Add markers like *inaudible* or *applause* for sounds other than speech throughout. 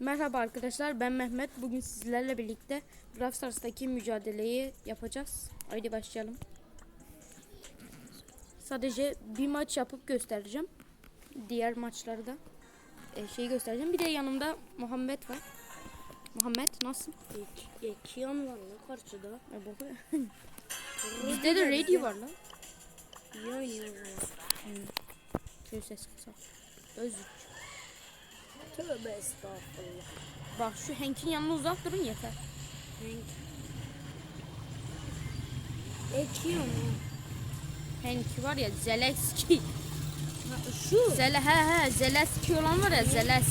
Merhaba arkadaşlar ben Mehmet. Bugün sizlerle birlikte Brawl Stars'taki mücadeleyi yapacağız. Haydi başlayalım. Sadece bir maç yapıp göstereceğim. Diğer maçları da e, şeyi göstereceğim. Bir de yanımda Muhammed var. Muhammed nasılsın? İki, iki yan var lan karşıda. E, baba. *laughs* Bizde de radio var lan. Yan yan var. Şöyle ses kısa. Özür. Tövbe estağfurullah. Bak şu Hank'in yanına uzak durun yeter. Hank. İki yan var. Hank var ya Zeleski. Ha, şu. Zele he he Zeleski olan var ya Zeles.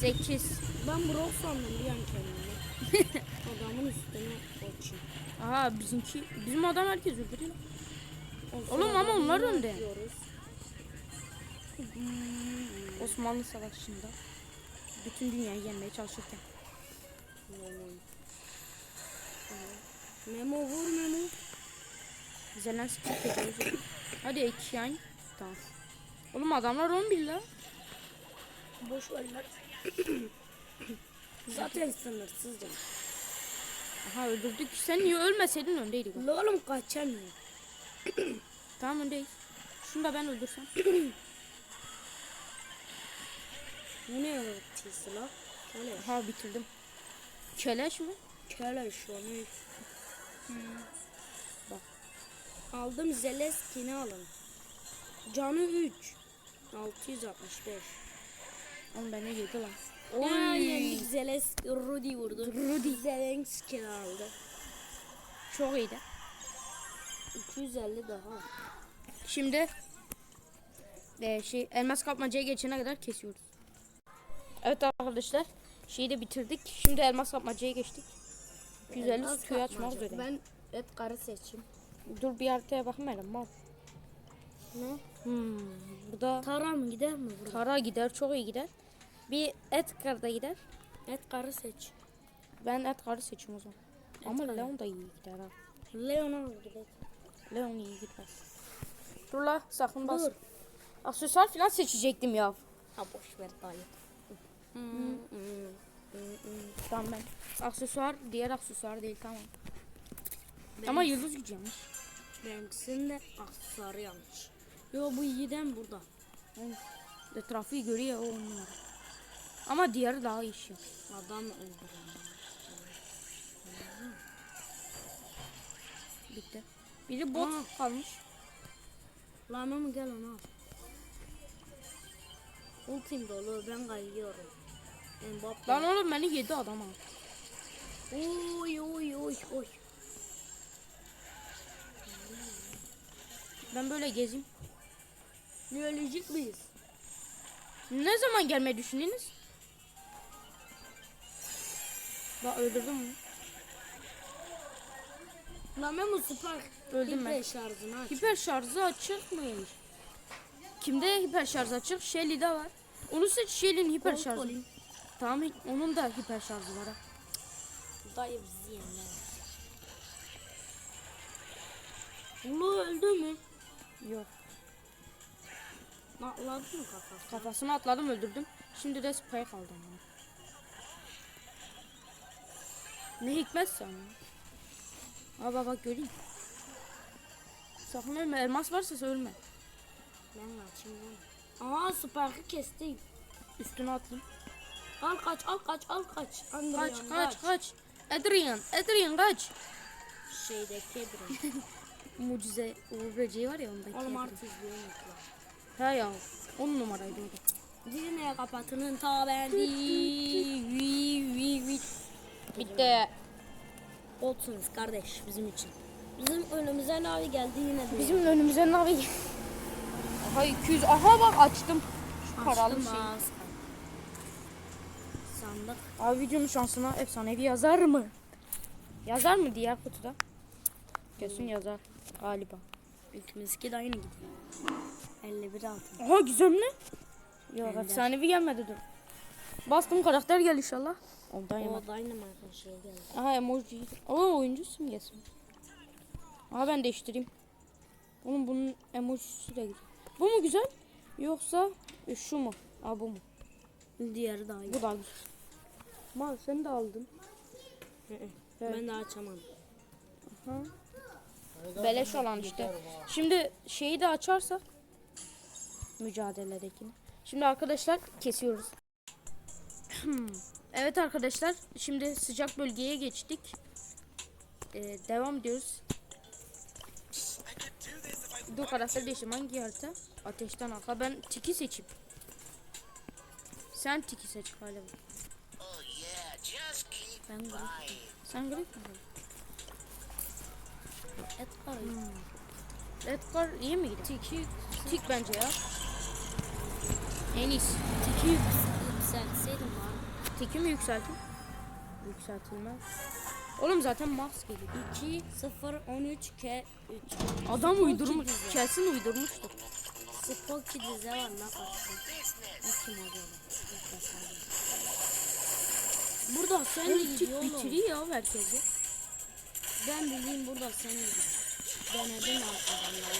8. Ben Brock sandım bir an kendimi. *laughs* Adamın üstüne koçayım. Aha bizimki bizim adam herkes öldürüyor. Oğlum ama onlar önde. Yapıyoruz. Osmanlı Savaşı'nda bütün dünyayı yenmeye çalışırken. Memo vur Memo. Zelenski kediyoruz. *laughs* Hadi iki yan. Tamam. Oğlum adamlar 11 la. Boş ver lan. *coughs* Zaten sınırsız can. Aha öldürdük. Sen niye ölmeseydin öndeydik. La oğlum kaçamıyor. Tamam öndeyiz. Şunu da ben öldürsem. *coughs* Bu ne öğretisi la? Ne? Aha bitirdim. Keleş mi? Kele şu an. Bak. Aldım Zeleskini alın. Canı 3. 665. Oğlum beni yedi lan. Oy. yendik Zeleski Rudy vurdu. Rudy Zelenski aldı. Çok iyiydi. 250 daha. Şimdi e, şey elmas kapmacaya geçene kadar kesiyoruz. Evet arkadaşlar şeyi de bitirdik. Şimdi elmas kapmacaya geçtik. 150 Elmas suyu açmak üzere. Ben et karı seçeyim. Dur bir haritaya bakayım hele mal. Ne? Hmm, bu da Tara mı gider mi burada? kara gider çok iyi gider. Bir et karda gider. Et karı seç. Ben et karı seçeyim o zaman. Ama karı. Leon da iyi gider ha. Leon'a gider. Leon iyi gitmez. Dur la sakın bas. Aksesuar falan seçecektim ya. Ha boş ver dayı. Tamam ben. Aksesuar diğer aksesuar değil tamam. Ama yıldız gücü yanlış. Benimkisinde aksesuarı yanlış. Yo bu yiğiden burada. De trafiği görüyor o on numara. Ama diğeri daha iyi iş yapıyor. Adam öldürdü. Bitti. Biri bot Aa. kalmış. Lan mı gel onu al. Ultim dolu ben kayıyorum. Mbappe. Lan oğlum beni yedi adam ha. Oy oy oy oy. Ben böyle. Ne ölecek miyiz? Ne zaman gelmeyi düşündünüz? Bak öldürdüm mü? Lan Memo süper. Öldüm ben. Hiper şarjını aç. Hiper şarjı açıkmış. Kimde hiper şarj açık? Shelly'de var. Onu seç Shelly'nin hiper Colt şarjı. olayım. Tamam onun da hiper şarjı var. Dayı bizi yenler. Ulu öldü mü? Yok. Atladı mı kafası? Kafasını atladım öldürdüm. Şimdi de spike aldım. ama. Ne hikmetse ama. Aa bak bak göreyim. Sakın ölme. Elmas varsa ölme. Ben kaçayım lan. Aha süperki kestim. Üstüne atlayayım. Al kaç al kaç al kaç. Kaç Andrian, kaç kaç. Adrian. Adrian kaç. Şeydeki Ebru. *laughs* Mucize Uğur böceği var ya ondaki. Oğlum Adrian. artık izliyorum. He ya. On numaraydı o da. Dinle kapatının ta ben Bitti. Olsunuz kardeş bizim için. Bizim önümüze navi geldi yine de. Bizim önümüze navi. Aha 200. Aha bak açtım. Şu paralı Açtım şey. Sandık. Abi videonun şansına efsanevi yazar mı? Yazar mı diğer kutuda? Kesin yazar galiba. İkimizinki de aynı gidiyor. 51 altın. Aha gizemli. Yok Ender. efsanevi gelmedi dur. Bastım karakter gel inşallah. Ondan yemem. O da aynı marka şey geldi. Aha emoji. Oo oyuncu simgesi. Aha ben değiştireyim. Oğlum bunun emojisi de güzel. Bu mu güzel? Yoksa e, şu mu? Aa bu mu? Diğeri daha iyi. Bu da güzel. Mal sen de aldın. Ben daha açamadım. Beleş olan işte. Şimdi şeyi de açarsak mücadeledekini. Şimdi arkadaşlar kesiyoruz. evet arkadaşlar şimdi sıcak bölgeye geçtik. Ee, devam ediyoruz. Dur karakter değiştim hangi harita? Ateşten arka ben tiki seçeyim. Sen tiki seç galiba. Oh yeah, Ben buying. Sen grip mi? et var. Edgar iyi mi gidiyor? Tiki, Tik bence ya. En iyisi. tiki yükseltseydim bari. Teki mi yükseltin? Yükseltilmez. Oğlum zaten Max geliyor. 2, 0, 13, K, 3. Adam uydurmuş. dizi. Kesin uydurmuştur. Spocky dizi var ne kaçtı. Kim? Burada sen de gidiyor oğlum. bitiriyor herkesi. Ben bildiğim burada sen gidiyor. Denedim adamları.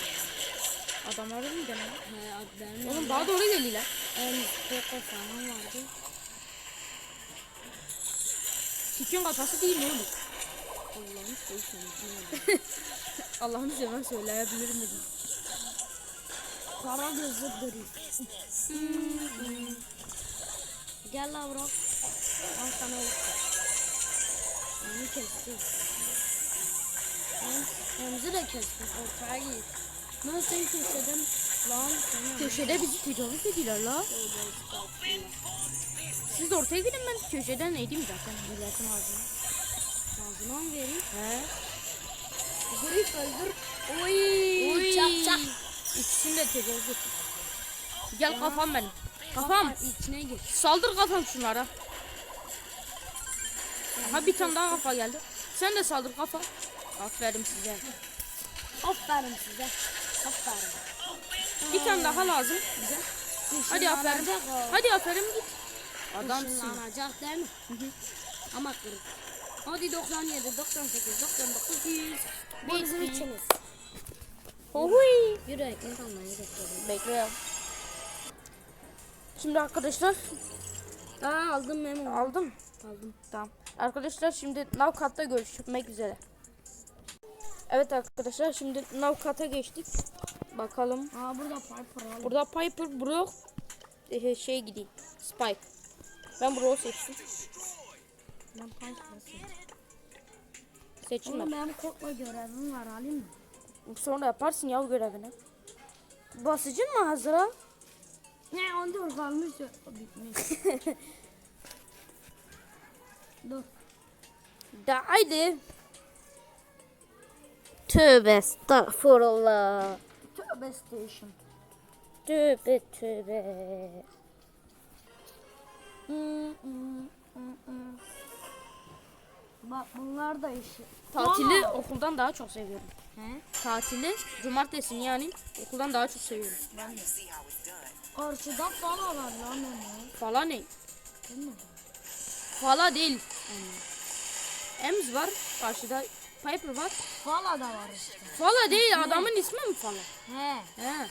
Adamları mı denen? He benim Oğlum daha doğru geliyorlar. en Poco falan vardı. Tikin kafası değil mi oğlum? Allah'ım seveyim. *laughs* Allah'ını seven söyleyebilir mi? Kara gözlü gri. Gel la bro. Al sana olsun. Onu kestim. Ben Remzi de kestim. Ortaya git. Ben sen köşeden lan seni Köşede bizi tecavüz ediyorlar la. Siz de ortaya gidin ben köşeden neydim zaten milletin ağzına. Ağzına mı vereyim? He. Grip öldür. Oy. Oy. Çak çak. İkisini de tecavüz ettim. Gel kafam benim. Kafam. içine gir. Saldır kafam şunlara. Aha bir tane daha kafa geldi. Sen de saldır kafa. Aferin size. Aferin size. Aferin. Bir tane daha lazım bize. Hadi aferin. Hadi aferin git. Adamsın. Işınlanacak değil mi? Ama kırık. Hadi 97, 98, 99, 100. Bu bizim içiniz. Ohuy. Yürü ekmek almaya bekliyorum. Bekle ya. Şimdi arkadaşlar Aa aldım memo. aldım. Aldım. Tamam. Arkadaşlar şimdi Navkat'ta görüşmek üzere. Evet arkadaşlar şimdi Navkat'a geçtik. Bakalım. Aa burada Piper aldım. Burada Piper, Brock, şey gideyim. Spike. Ben Brock'u seçtim. Ben seçtim. Seçim Oğlum yap. benim korkma görevim var alayım mı? Sonra yaparsın ya görevini. Basıcın mı hazıra? Ne 14 kalmış. Bitmiş. *laughs* Dur. Da haydi. Tövbe estağfurullah. Tövbe station. Tövbe tövbe. Bak bunlar da işi. Tatili Aa! okuldan daha çok seviyorum. He? Tatili cumartesini yani okuldan daha çok seviyorum. Karşıda falan var lan onu. Fala ne? Değil mi? Fala değil. Ems var karşıda. Piper var. Fala da var işte. Fala değil adamın ismi mi Fala? He. He.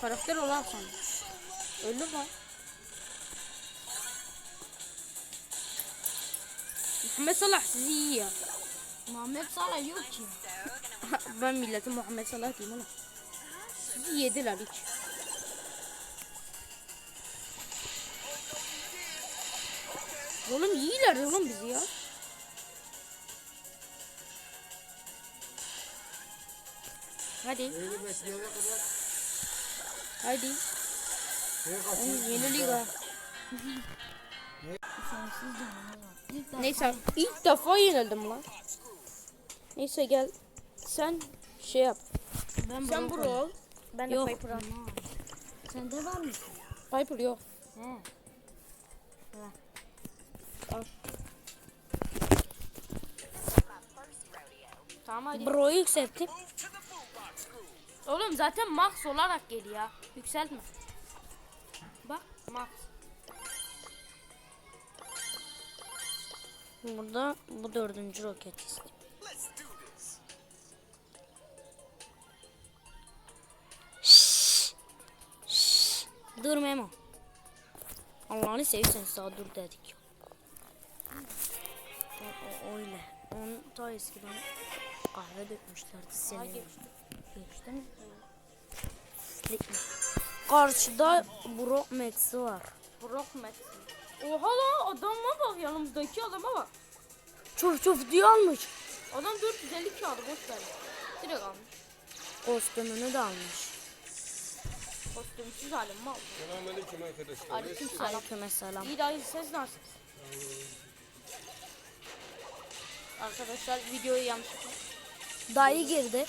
Karakter olarak sandım. Öyle var. Muhammed Salah sizi ya. Muhammed Salah yok ki. ben milletin Muhammed Salah diyeyim oğlum. Sizi yediler hiç. Oğlum iyiler oğlum bizi ya. Hadi. Hadi. Oğlum yeni liga. Neyse ilk defa yenildim lan. Neyse gel. Sen şey yap. ben Sen Brock bro ol. Ben de Yok. Piper al. Sende var mı? Piper yok. He. Tamam hadi. Bro'yu yükselttim. Oğlum zaten max olarak geliyor. Yükseltme. Bak max. Burada bu dördüncü roket istedim. Dur Memo. Allah'ını seversen sağ dur dedik. O, o, öyle. Onun ta eskiden kahve dökmüşlerdi seni. Geçti mi? Karşıda Brock Max'i var. Brock Max'i. Oha la adama bak yanımızdaki adama bak. Çuf çuf diye almış. Adam 450 kağıdı boş ver. Direkt almış. Kostümünü de almış. Kostümsüz halim mal. Selamünaleyküm arkadaşlar. Aleyküm selam. Aleykümselam. İyi dayı ses nasıl? Arkadaşlar videoyu yanlışlıkla. Dayı girdi.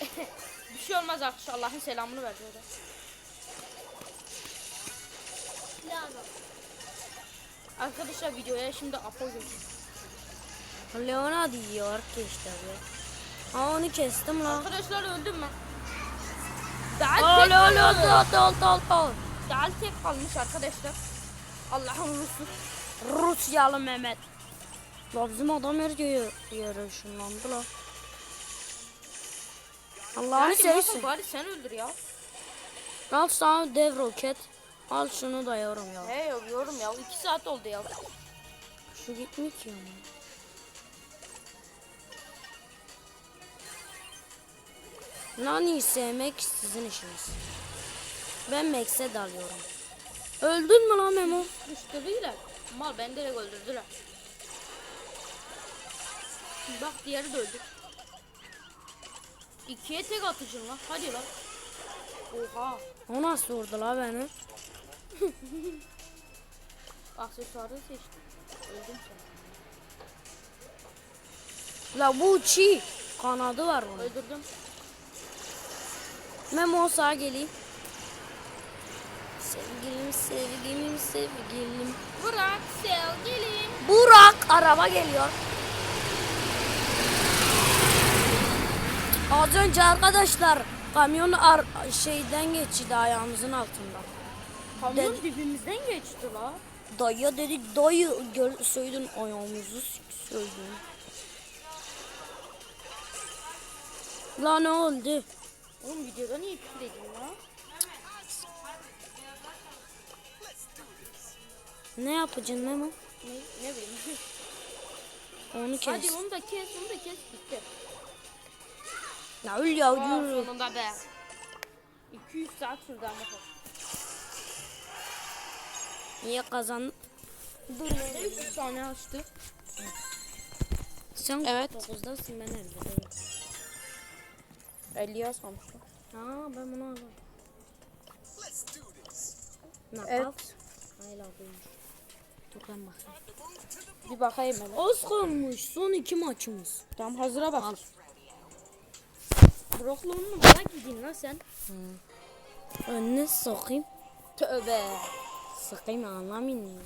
*laughs* Bir şey olmaz arkadaşlar Allah'ın selamını verdi o da. Arkadaşlar videoya şimdi Apo geliyor. Leona diyor ki işte. Aa onu kestim la. Arkadaşlar öldüm ben. Daha lo lo lo lo. daha tek kalmış arkadaşlar. Allah'ın Rusu. Rusyalı Mehmet. La bizim adam her yere, ışınlandı la. Allah'ını seversin. bari sen öldür ya. Al sana dev roket. Al şunu da yorum ya. He yorum ya. 2 saat oldu ya. Şu gitmiyor ki ama. Nani sevmek sizin işiniz. Ben Max'e dalıyorum. Öldün mü lan Memo? Müşteriler. Mal beni direkt öldürdüler. Bak diğeri de öldü. İkiye tek atıcın lan. Hadi lan. Oha. O nasıl vurdu la beni? *laughs* Aksesuarı seçtim. Öldüm sen. La bu çiğ. Kanadı var bunun. Öldürdüm. Memo sağa geleyim. Sevgilim, sevgilim, sevgilim. Bırak sevgilim. Burak araba geliyor. Az önce arkadaşlar kamyon ar şeyden geçti ayağımızın altından. Kamyon Dedi- dibimizden geçti la. Dayı dedi dayı gör, söydün ayağımızı söydün. La ne oldu? Oğlum videoda niye küfür ediyorsun la? Ne yapacaksın Memo? Ne, ne bileyim. Onu kes. Hadi onu da kes, onu da kes. Bitti. Ya öl ya Aa, yürü. sonunda be. 200 saat sürdü ama. Niye kazandın? Dur 3 tane açtı. Sen Evet. 9'dasın ben 50'deyim. 50 yazmamıştım. Aa ben bunu aldım. Evet. Hayla buymuş. Dur ben bakayım. Bir bakayım hele. Az kalmış son iki maçımız. Tamam hazıra bak. Brokluğunu bana gidin lan sen. Önüne sokayım. Tövbe. Sıkayım anlamayın.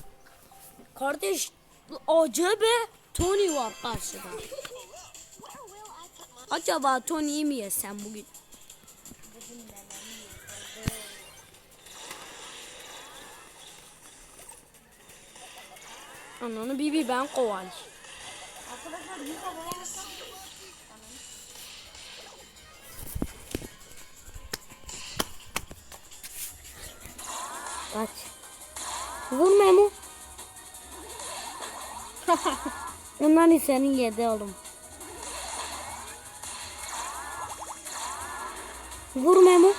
Kardeş acaba Tony var karşıda. Acaba Tony'yi mi yesem bugün? Ananı bibi ben koval. Kaç. Bunlar senin yedi oğlum. Vur Memo.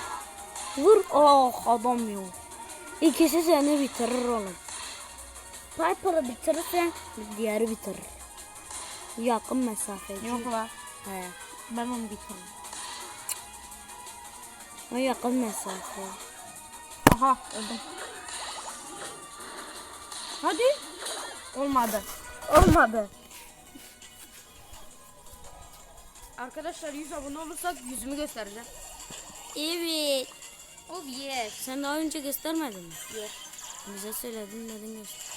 Vur. Oh adam yok. İkisi seni bitirir oğlum. Piper'ı bitirirse diğeri bitirir. Yakın mesafeci. Yok la. He. Ben onu bitirdim. O yakın mesafe. Aha öldüm. Hadi. Olmadı. Olmadı. Arkadaşlar 100 abone olursak yüzümü göstereceğim. Evet. Oh yes. Sen daha önce göstermedin mi? Yok. Bize söyledin dedin göster.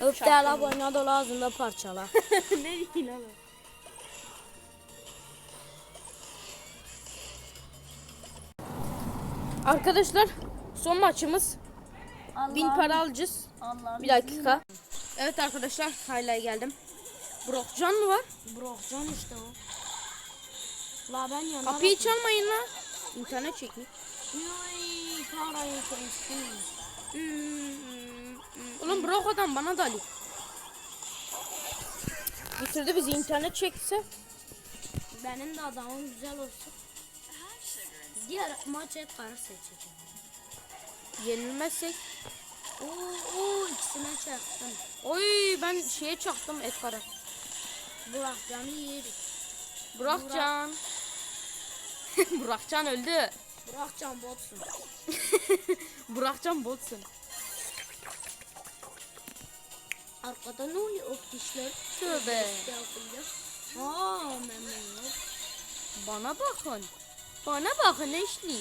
Öp de ala boyuna dolu ağzında parçala. *laughs* ne diyeyim abi? Arkadaşlar son maçımız. Bin para alacağız. Bir dakika. Evet arkadaşlar hala geldim. Brokcan mı var? Brokcan işte o. La ben yana Kapıyı çalmayın la. İnternet çekmiş. Kestim. Oğlum bırak adam bana da Ali. Bitirdi bizi internet çekse. Benim de adamım güzel olsun. Diğer maç et karı seçeceğim. Yenilmezsek. Oo, oo ikisine çaktım. Oy ben şeye çaktım Edgar'a. Burak canı yeri. Burakcan. Burakcan *laughs* öldü. Burak can botsun. *laughs* Burakcan botsun. Arkada ne oluyor o dişler? Tövbe. Aa memnun yok. Bana bakın. Bana bakın Eşli.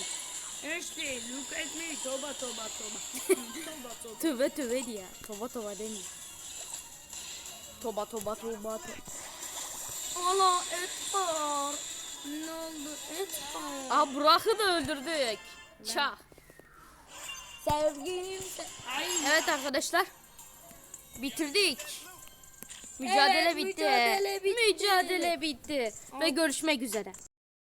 Ashley look at me. Toba toba toba. *laughs* toba toba. Tövbe tövbe diye. Toba toba demiyor. Toba toba toba toba. Allah var. Ne oldu var. Aa Burak'ı da öldürdük. Çak. Sevgilim. Evet arkadaşlar. Bitirdik. Mücadele Evet, bitti. mücadele bitti. Mücadele bitti. Ve görüşmek üzere.